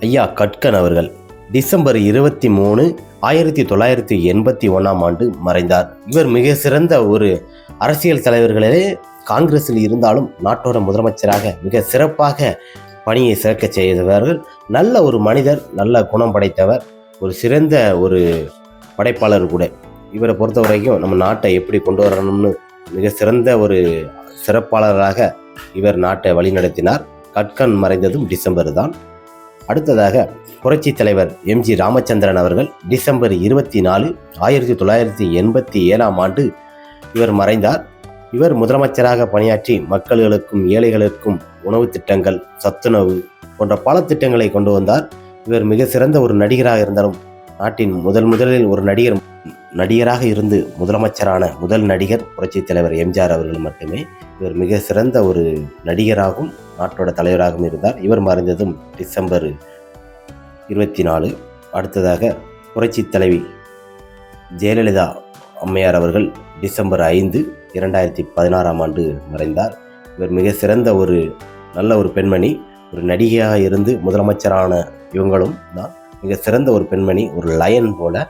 ஐயா கட்கன் அவர்கள் டிசம்பர் இருபத்தி மூணு ஆயிரத்தி தொள்ளாயிரத்தி எண்பத்தி ஒன்றாம் ஆண்டு மறைந்தார். இவர் மிக சிறந்த ஒரு அரசியல் தலைவர்களே காங்கிரஸில் இருந்தாலும் நாட்டோட முதலமைச்சராக மிக சிறப்பாக பணியை சிறக்க செய்தவர்கள். நல்ல ஒரு மனிதர் நல்ல குணம் படைத்தவர் ஒரு சிறந்த ஒரு படைப்பாளர் கூட. இவரை பொறுத்த வரைக்கும் நம்ம நாட்டை எப்படி கொண்டு வரணும்னு மிக சிறந்த ஒரு சிறப்பாளராக இவர் நாட்டை வழிநடத்தினார். கட்கன் மறைந்ததும் டிசம்பர் தான். அடுத்ததாக புரட்சி தலைவர் எம் ஜி ராமச்சந்திரன் அவர்கள் டிசம்பர் இருபத்தி நாலு ஆயிரத்தி தொள்ளாயிரத்தி எண்பத்தி ஏழாம் ஆண்டு இவர் மறைந்தார். இவர் முதலமைச்சராக பணியாற்றி மக்களுக்கும் ஏழைகளுக்கும் உணவு திட்டங்கள் சத்துணவு போன்ற பல திட்டங்களை கொண்டு வந்தார். இவர் மிக சிறந்த ஒரு நடிகராக இருந்தாலும் நாட்டின் முதல் முதலில் ஒரு நடிகர் நடிகராக இருந்து முதலமைச்சரான முதல் நடிகர் புரட்சி தலைவர் எம்ஜிஆர் அவர்கள் மட்டுமே இவர் மிக சிறந்த ஒரு நடிகராகவும் நாட்டோட தலைவராகவும் இருந்தார். இவர் மறைந்ததும் டிசம்பர் இருபத்தி நாலு அடுத்ததாக புரட்சி தலைவி ஜெயலலிதா அம்மையார் அவர்கள் டிசம்பர் ஐந்து இரண்டாயிரத்தி பதினாறாம் ஆண்டு மறைந்தார். இவர் மிக சிறந்த ஒரு நல்ல ஒரு பெண்மணி ஒரு நடிகையாக இருந்து முதலமைச்சரான இவங்களும் தான். மிக சிறந்த ஒரு பெண்மணி ஒரு லயன் போல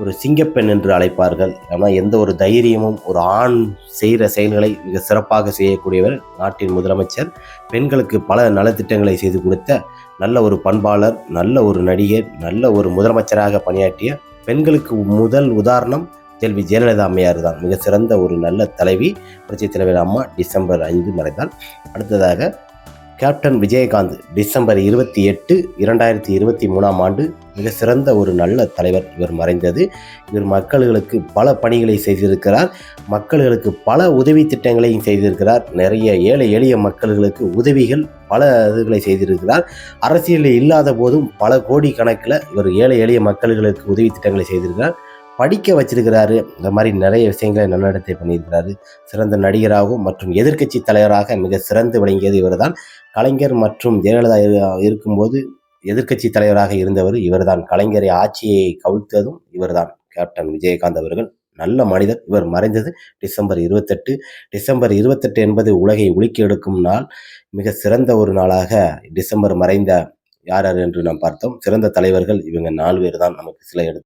ஒரு சிங்கப்பெண் என்று அழைப்பார்கள். ஆனால் எந்த ஒரு தைரியமும் ஒரு ஆண் செய்கிற செயல்களை மிக சிறப்பாக செய்யக்கூடியவர் நாட்டின் முதலமைச்சர். பெண்களுக்கு பல நலத்திட்டங்களை செய்து கொடுத்த நல்ல ஒரு பண்பாளர் நல்ல ஒரு நடிகர் நல்ல ஒரு முதலமைச்சராக பணியாற்றிய பெண்களுக்கு முதல் உதாரணம் செல்வி ஜெயலலிதா அம்மையார் தான். மிக சிறந்த ஒரு நல்ல தலைவி புரட்சி தலைவர் அம்மா டிசம்பர் ஐந்து மறைந்தால். அடுத்ததாக கேப்டன் விஜயகாந்த் டிசம்பர் இருபத்தி எட்டு இரண்டாயிரத்தி இருபத்தி மூணாம் ஆண்டு மிக சிறந்த ஒரு நல்ல தலைவர். இவர் மறைந்தது. இவர் மக்களுக்கு பல பணிகளை செய்திருக்கிறார். மக்களுக்கு பல உதவி திட்டங்களையும் செய்திருக்கிறார். நிறைய ஏழை எளிய மக்களுக்கு உதவிகள் பல இதுகளை செய்திருக்கிறார். அரசியலில் இல்லாத போதும் பல கோடி கணக்கில் இவர் ஏழை எளிய மக்களுக்கு உதவி திட்டங்களை செய்திருக்கிறார். படிக்க வச்சிருக்கிறாரு. இந்த மாதிரி நிறைய விஷயங்களை நன்னடத்தை பண்ணியிருக்கிறாரு. சிறந்த நடிகராகவும் மற்றும் எதிர்க்கட்சி தலைவராக மிக சிறந்து விளங்கியது இவர்தான். கலைஞர் மற்றும் ஜெயலலிதா இருக்கும்போது எதிர்க்கட்சி தலைவராக இருந்தவர் இவர்தான். கலைஞரை ஆட்சியை கவிழ்த்ததும் இவர்தான். கேப்டன் விஜயகாந்த் அவர்கள் நல்ல மனிதர். இவர் மறைந்தது டிசம்பர் இருபத்தெட்டு. டிசம்பர் இருபத்தெட்டு என்பது உலகை உலுக்கி எடுக்கும் நாள். மிக சிறந்த ஒரு நாளாக டிசம்பர் மறைந்த யார் யார் என்று நாம் பார்த்தோம். சிறந்த தலைவர்கள் இவங்க நாலு பேர் தான். நமக்கு சில எடுத்து